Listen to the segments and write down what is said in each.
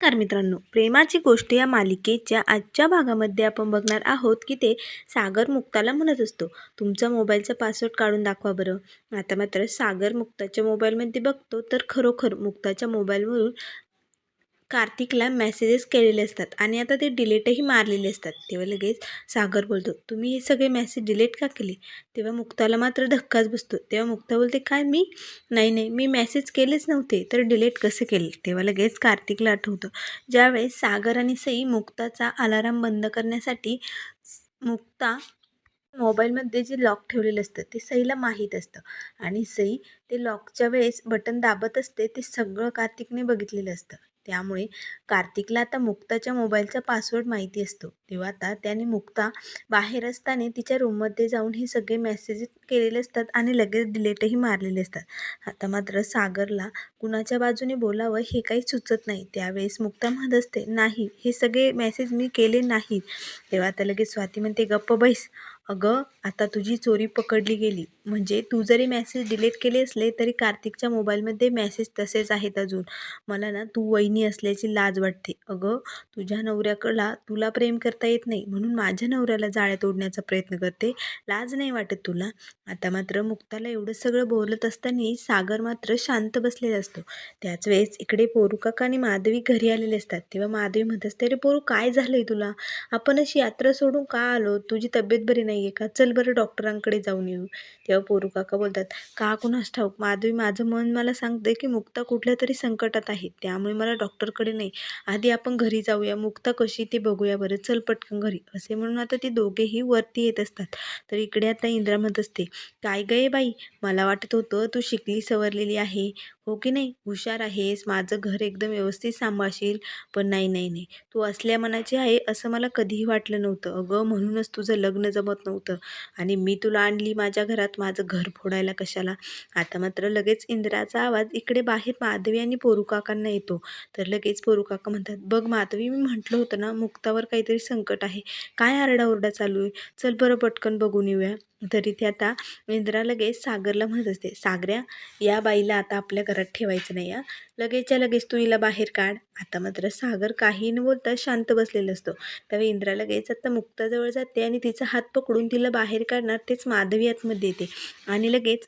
नमस्कार मित्रांनो प्रेमाची गोष्ट या मालिकेच्या आजच्या भागामध्ये आपण बघणार आहोत की ते सागर मुक्ताला म्हणत असतो. तुमचा मोबाईलचा पासवर्ड काढून दाखवा बरं. आता मात्र सागर मुक्ताच्या मोबाईलमध्ये बघतो तर खरोखर मुक्ताच्या मोबाईलवरून कार्तिकला मेसेजेस केलेले असतात. आणि आता ते डिलीटही मारलेले असतात. तेव्हा लगेच सागर बोलतो तुम्ही हे सगळे मेसेज डिलीट का केले? तेव्हा मुक्ताला मात्र धक्काच बसतो. तेव्हा मुक्ता बोलते काय मी? नाही नाही मी मेसेज केलेच नव्हते तर डिलीट कसे केले? तेव्हा लगेच कार्तिकला आठवतं. ज्यावेळेस सागर आणि सई मुक्ताचा अलाराम बंद करण्यासाठी मुक्ता मोबाईलमध्ये जे लॉक ठेवलेलं असतं ते सईला माहीत असतं. आणि सई ते लॉकच्या वेळेस बटन दाबत असते ते सगळं कार्तिकने बघितलेलं असतं. त्यामुळे कार्तिकला आता मुक्ताच्या मोबाईलचा पासवर्ड माहिती असतो. तेव्हा आता त्याने मुक्ता बाहेर असताना तिच्या रूममध्ये जाऊन हे सगळे मेसेजेस केलेले असतात आणि लगेच डिलेटही मारलेले असतात. आता मात्र सागरला कुणाच्या बाजूने बोलावं हे काही सुचत नाही. त्यावेळेस मुक्ता म्हणत असते नाही हे सगळे मेसेज मी केले नाही तेव्हा आता लगेच स्वाती म्हणते गप्प बैस. अगं आता तुझी चोरी पकडली गेली. म्हणजे तू जरी मेसेज डिलीट केले असले तरी कार्तिकच्या मोबाईलमध्ये मेसेज तसेच आहेत अजून. मला ना तू वहिनी असल्याची लाज वाटते. अगं तुझ्या नवऱ्याकडला तुला प्रेम करता येत नाही म्हणून माझ्या नवऱ्याला जाळ्यात ओढण्याचा प्रयत्न करते. लाज नाही वाटत तुला. आता मात्र मुक्ताला एवढं सगळं बोलत असताना सागर मात्र शांत बसलेला असतो. त्याच वेळेस इकडे पोरुकाका आणि माधवी घरी आलेले असतात. तेव्हा माधवी म्हणत असते अरे पोरू काय झालंय तुला? आपण अशी यात्रा सोडून का आलो? तुझी तब्येत बरी नाही. आहे का? चल बरं डॉक्टरांकडे जाऊन येऊ. तेव्हा पोरू काका बोलतात का कुणास ठाऊक? माधवी माझं मन मला सांगते की मुक्ता कुठल्या तरी संकटात आहे. त्यामुळे मला डॉक्टरकडे नाही. आधी आपण घरी जाऊया. मुक्ता कशी ते बघूया बरं. चल पटकन घरी. असे म्हणून आता ते दोघेही वरती येत असतात. तर इकडे आता इंद्रा म्हणत असते काय गये बाई? मला वाटत होतं तू शिकली सवरलेली आहे. हो की नाही? हुशार आहेस माझं घर एकदम व्यवस्थित सांभाळशील पण नाही नाही नाही. तू असल्या मनाची आहे असं मला कधीही वाटलं नव्हतं. अगं म्हणूनच तुझं लग्न जमत नव्हतं. आणि मी तुला आणली माझ्या घरात माझं घर फोडायला कशाला? आता मात्र लगेच इंद्राचा आवाज इकडे बाहेर माधवी आणि पोरू काकांना येतो. तर लगेच पोरू काका म्हणतात बघ माधवी मी म्हटलं होतं ना मुक्तावर काहीतरी संकट आहे. काय आरडाओरडा चालू आहे? चल बरं पटकन बघून येऊया. तर इथे आता इंद्रा लगेच सागरला म्हणत असते सागऱ्या या बाईला आता आपल्या घरात ठेवायचं नाही या लगेचच्या लगेच तू हिला बाहेर काढ. आता मात्र सागर काही न बोलता शांत बसलेला असतो. त्यावेळी इंद्रा लगेच आता मुक्ताजवळ जाते आणि तिचा हात पकडून तिला बाहेर काढणार तेच माधवी आतमध्ये येते. आणि लगेच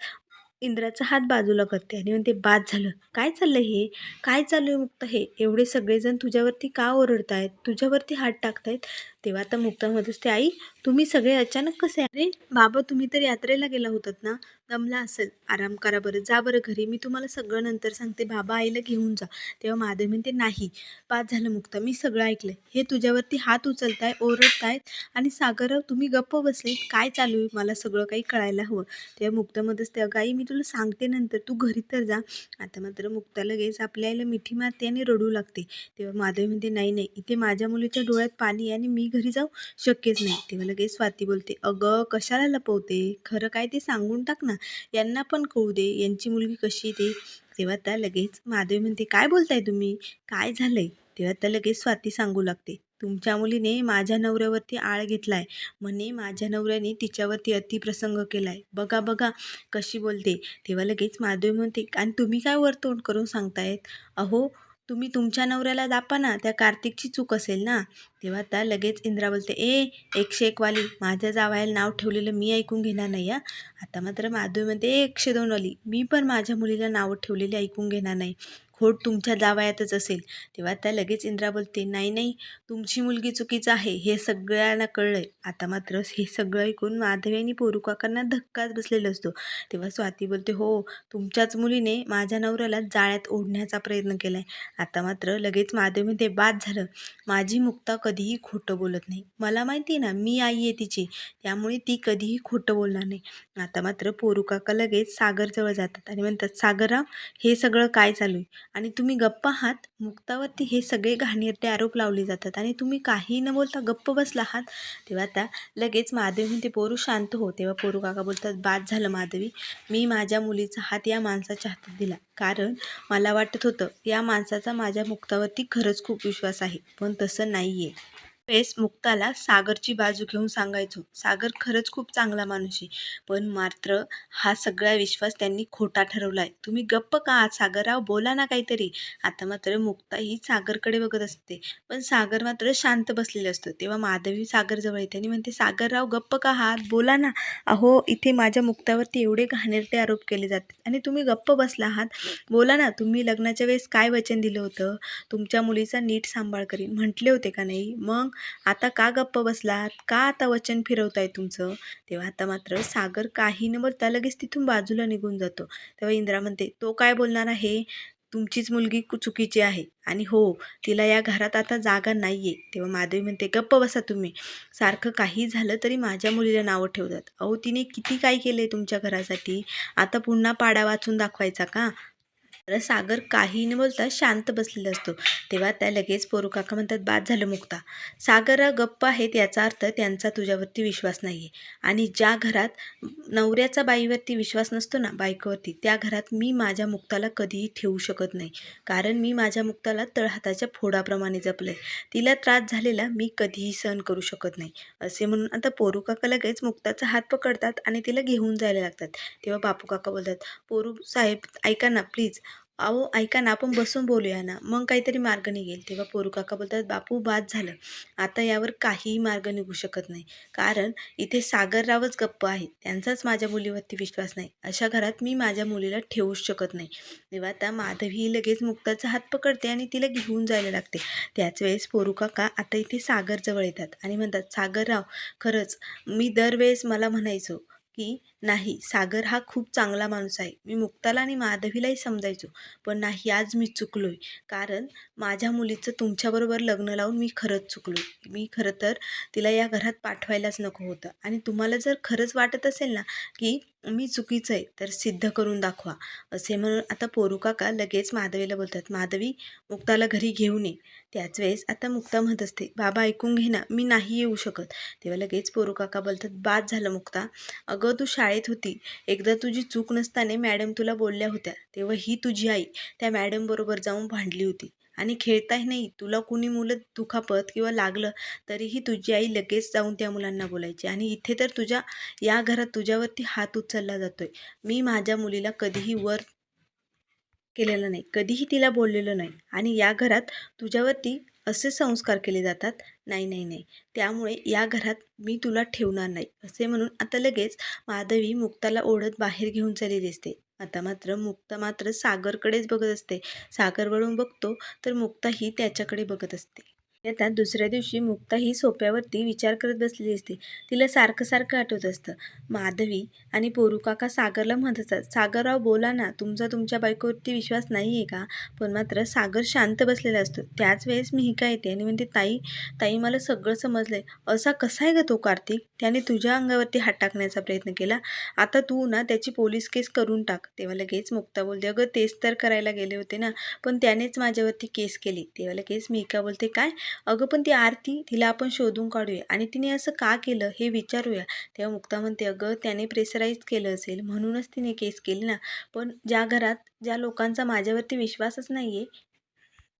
इंद्राचा हात बाजूला करते आणि म्हणते बाद झालं. काय चाललं हे? काय चालू आहे मुक्त? हे एवढे सगळेजण तुझ्यावरती का ओरडतायत? तुझ्यावरती हात टाकतायत? तेव्हा आता मुक्तामध्येच ते आई तुम्ही सगळे अचानक कसे अरे बाबा तुम्ही तर यात्रेला गेला होतात ना? दमला असेल. आराम करा बरं. जा बरं घरी. मी तुम्हाला सगळं नंतर सांगते. बाबा आईला घेऊन जा. तेव्हा माधव म्हणते नाही. पाच झालं मुक्ता. मी सगळं ऐकलं हे तुझ्यावरती हात उचलताय ओरडतायत आणि सागरराव तुम्ही गप्प बसले काय चालू आहे? मला सगळं काही कळायला हवं. तेव्हा मुक्तामध्येच अगं आई मी तुला सांगते नंतर. तू घरी तर जा. आता मात्र मुक्ता लगेच आपल्या आईला मिठी मारते आणि रडू लागते. तेव्हा माधव म्हणते नाही नाही. इथे माझ्या मुलीच्या डोळ्यात पाणी आणि मी घरी जाऊ? शक्यच नाही. तेव्हा लगेच स्वाती बोलते अगं कशाला लपवते? खरं काय ते सांगून टाक ना. यांना पण कळू दे. यांची मुलगी कशी ते? तेव्हा त्या लगेच माधवी म्हणते काय बोलताय तुम्ही? काय झालंय? तेव्हा त्या लगेच स्वाती सांगू लागते तुमच्या मुलीने माझ्या नवऱ्यावरती आळ घेतलाय. म्हणे माझ्या नवऱ्याने तिच्यावरती अतिप्रसंग केलाय. बघा बघा कशी बोलते. तेव्हा लगेच माधवी म्हणते आणि तुम्ही काय वरतोंड करून सांगतायत? अहो तुम्ही तुमच्या नवऱ्याला दापा ना त्या कार्तिकची चूक असेल ना. तेव्हा त्या लगेच इंद्रा बोलते ए एकशे एकवाली माझ्या जावायला नाव ठेवलेलं मी ऐकून घेणार नाही या आता मात्र माधवी म्हणते ए एकशे दोनवाली मी पण माझ्या मुलीला नावं ठेवलेली ऐकून घेणार नाही. खोट तुमच्या जावयातच असेल. तेव्हा त्या लगेच इंद्रा बोलते नाही नाही तुमची मुलगी चुकीचं आहे हे सगळ्यांना कळलंय. आता मात्र हे सगळं ऐकून माधवी आणि पोरुकाकांना धक्काच बसलेला असतो. तेव्हा स्वाती बोलते हो तुमच्याच मुलीने माझ्या नवऱ्याला जाळ्यात ओढण्याचा प्रयत्न केलाय. आता मात्र लगेच माधवी म्हणते बाद झालं. माझी मुक्ता कधीही खोटं बोलत नाही. मला माहिती आहे ना मी आई आहे तिची. त्यामुळे ती कधीही खोटं बोलणार नाही. आता मात्र पोरुकाका लगेच सागरजवळ जातात आणि म्हणतात सागरराव हे सगळं काय चालू आहे? आणि तुम्ही गप्प आहात मुक्तावरती हे सगळे घाणेरडे आरोप लावले जातात. आणि तुम्ही काही न बोलता गप्प बसला आहात तेव्हा त्या लगेच माधवी म्हणते पोरू शांत हो. तेव्हा पोरू काका बोलतात बाद झालं माधवी मी माझ्या मुलीचा हात या माणसाच्या हातात दिला. कारण मला वाटत होतं या माणसाचा माझ्या मुक्तावरती खरंच खूप विश्वास आहे पण तसं नाही आहे वेळेस मुक्ताला सागरची बाजू घेऊन सांगायचो. सागर खरंच खूप चांगला माणूस आहे. पण मात्र हा सगळा विश्वास त्यांनी खोटा ठरवलाय. तुम्ही गप्प का आहात सागरराव? बोला ना काहीतरी. आता मात्र मुक्ता ही सागरकडे बघत असते. पण सागर मात्र शांत बसलेले असतो. तेव्हा माधवी सागरजवळ येते आणि म्हणते सागरराव गप्प का आहात? बोला ना. अहो इथे माझ्या मुक्तावरती एवढे घाणेरटे आरोप केले जातात आणि तुम्ही गप्प बसला आहात. बोला ना तुम्ही लग्नाच्या वेळेस काय वचन दिलं होतं? तुमच्या मुलीचा नीट सांभाळ करीन. म्हटले होते का नाही? मग आता का गप्प बसलात? का आता वचन फिरवताय तुमचं? तेव्हा आता मात्र सागर काही न बोलता लगेच तिथून बाजूला निघून जातो. तेव्हा इंद्रा म्हणते तो काय बोलणार आहे? तुमचीच मुलगी कु- चुकीची आहे. आणि हो तिला या घरात आता जागा नाही आहे तेव्हा माधवी म्हणते गप्प बसा तुम्ही. सारखं काही झालं तरी माझ्या मुलीला नावं ठेवतात. अहो तिने किती काय केलं आहे तुमच्या घरासाठी? आता पुन्हा पाडा वाचून दाखवायचा का? तर सागर काही न बोलता शांत बसलेला असतो. तेव्हा त्या लगेच पोरू काका म्हणतात बाद झालं मुक्ता. सागर गप्प आहेत याचा अर्थ त्यांचा तुझ्यावरती विश्वास नाही आहे आणि ज्या घरात नवऱ्याचा बाईवरती विश्वास नसतो ना बायकोवरती त्या घरात मी माझ्या मुक्ताला कधीही ठेवू शकत नाही. कारण मी माझ्या मुक्ताला तळहाताच्या फोडाप्रमाणे जपलं तिला त्रास झालेला मी कधीही सहन करू शकत नाही. असे म्हणून आता पोरू काका लगेच मुक्ताचा हात पकडतात आणि तिला घेऊन जायला लागतात. तेव्हा बापू काका बोलतात पोरू साहेब ऐका ना प्लीज. अहो ऐका ना आपण बसून बोलूया ना. मग काहीतरी मार्ग निघेल. तेव्हा पोरू काका बोलतात बापू बाद झालं. आता यावर काहीही मार्ग निघू शकत नाही. कारण इथे सागररावच गप्प आहे त्यांचाच माझ्या मुलीवरती विश्वास नाही. अशा घरात मी माझ्या मुलीला ठेवूच शकत नाही. तेव्हा आता माधवी लगेच मुक्ताचा हात पकडते आणि तिला घेऊन जायला लागते. त्याच वेळेस पोरू काका आता इथे सागरजवळ येतात आणि म्हणतात सागरराव खरंच मी दरवेळेस मला म्हणायचो की नाही सागर हा खूप चांगला माणूस आहे. मी मुक्ताला आणि माधवीलाही समजायचो पण नाही आज मी चुकलो आहे कारण माझ्या मुलीचं तुमच्याबरोबर लग्न लावून मी खरंच चुकलो मी खरं तर तिला या घरात पाठवायलाच नको होतं. आणि तुम्हाला जर खरंच वाटत असेल ना की मी चुकीचं आहे तर सिद्ध करून दाखवा. असे म्हणून आता पोरू काका लगेच माधवीला बोलतात माधवी मुक्ताला घरी घेऊन ये. त्याच वेळेस आता मुक्ता म्हणत असते बाबा ऐकून घे ना मी नाही येऊ शकत. तेव्हा लगेच पोरू काका बोलतात बाद झालं मुक्ता. अगं तू शाळेत शाळेत होती. एकदा तुझी चूक नसताना मॅडम तुला बोलल्या होत्या. तेव्हा ही तुझी आई त्या मॅडमबरोबर जाऊन भांडली होती. आणि खेळताही नाही. तुला कुणी मुलं दुखापत किंवा लागलं तरीही तुझी आई लगेच जाऊन त्या मुलांना बोलायची. आणि इथे तर तुझ्या या घरात तुझ्यावरती हात उचलला जातोय. मी माझ्या मुलीला कधीही वर केलेलं नाही. कधीही तिला बोललेलं नाही. आणि या घरात तुझ्यावरती असे संस्कार केले जातात नाही नाही नाही. त्यामुळे या घरात मी तुला ठेवणार नाही असे म्हणून आता लगेच माधवी मुक्ताला ओढत बाहेर घेऊन चालली असते आता मात्र मुक्ता मात्र सागरकडेच बघत असते. सागर वळून बघतो तर मुक्ता ही त्याच्याकडे बघत असते. येतात दुसऱ्या दिवशी मुक्ता ही सोप्यावरती विचार करत बसलेली असते. तिला सारखं सारखं आठवत असतं. माधवी आणि पोरू काका सागरला म्हणत असतात सागरराव बोला ना तुमचा तुमच्या बायकोवरती विश्वास नाही आहे का? पण मात्र सागर शांत बसलेला असतो. त्याच वेळेस मी ही येते आणि म्हणते ताई ताई मला सगळं समजलं आहे असा कसा आहे का तो कार्तिक? त्याने तुझ्या अंगावरती हात टाकण्याचा प्रयत्न केला. आता तू ना त्याची पोलीस केस करून टाक. तेव्हा लगेच मुक्ता बोलते अगं तेच तर करायला गेले होते ना पण त्यानेच माझ्यावरती केस केली. तेव्हा लगेच मी का बोलते काय? अगं पण ती आरती तिला आपण शोधून काढूया. आणि तिने असं का केलं हे विचारूया. तेव्हा मुक्ता म्हणते अगं त्याने प्रेशराईज केलं असेल. म्हणूनच तिने केस केली ना. पण ज्या घरात ज्या लोकांचा माझ्यावरती विश्वासच नाही आहे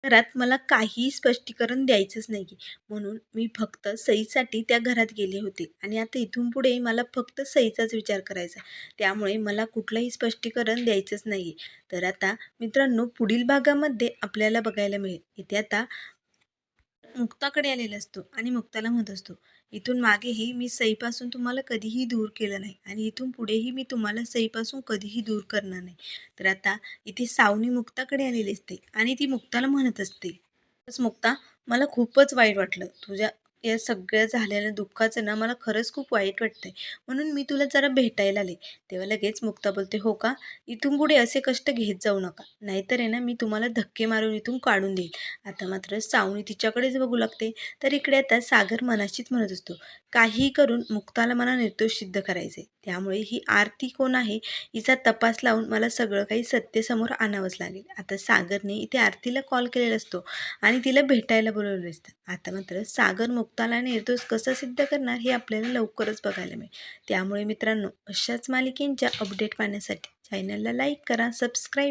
घरात मला काहीही स्पष्टीकरण द्यायचंच नाही आहे म्हणून मी फक्त सईसाठी त्या घरात गेले होते. आणि आता इथून पुढे मला फक्त सईचाच विचार करायचा त्यामुळे मला कुठलंही स्पष्टीकरण द्यायचंच नाही आहे तर आता मित्रांनो पुढील भागामध्ये आपल्याला बघायला मिळेल. इथे आता मुक्ताकडे आलेला असतो आणि मुक्ताला म्हणत असतो इथून मागेही मी सईपासून तुम्हाला कधीही दूर केलं नाही आणि इथून पुढेही मी तुम्हाला सईपासून कधीही दूर करणार नाही. तर आता इथे सावनी मुक्ताकडे आलेली असते आणि ती मुक्ताला म्हणत असते "खरंच मुक्ता मला खूपच वाईट वाटलं. तुझ्या या सगळ्या झालेल्या दुःखाचं ना मला खरंच खूप वाईट वाटतंय. म्हणून मी तुला जरा भेटायला आले. तेव्हा लगेच मुक्ता बोलते हो का? इथून पुढे असे कष्ट घेत जाऊ नका. नाहीतर आहे ना मी तुम्हाला धक्के मारून इथून काढून देईल. आता मात्र सावनी तिच्याकडेच बघू लागते तर इकडे आता सागर मनाशीच म्हणत असतो काहीही करून मुक्ताला मला निर्दोष सिद्ध करायचे त्यामुळे ही आरती कोण आहे हिचा तपास लावून मला सगळं काही सत्य समोर आणावंच लागेल. आता सागरने इथे आरतीला कॉल केलेला असतो आणि तिला भेटायला बोलवलं असतं. आता मात्र सागर मुक्ताला निर्दोष कसं सिद्ध करणार हे आपल्याला लवकरच बघायला मिळेल. त्यामुळे मित्रांनो अशाच मालिकेंच्या अपडेट पाहण्यासाठी चॅनलला लाईक करा सबस्क्राईब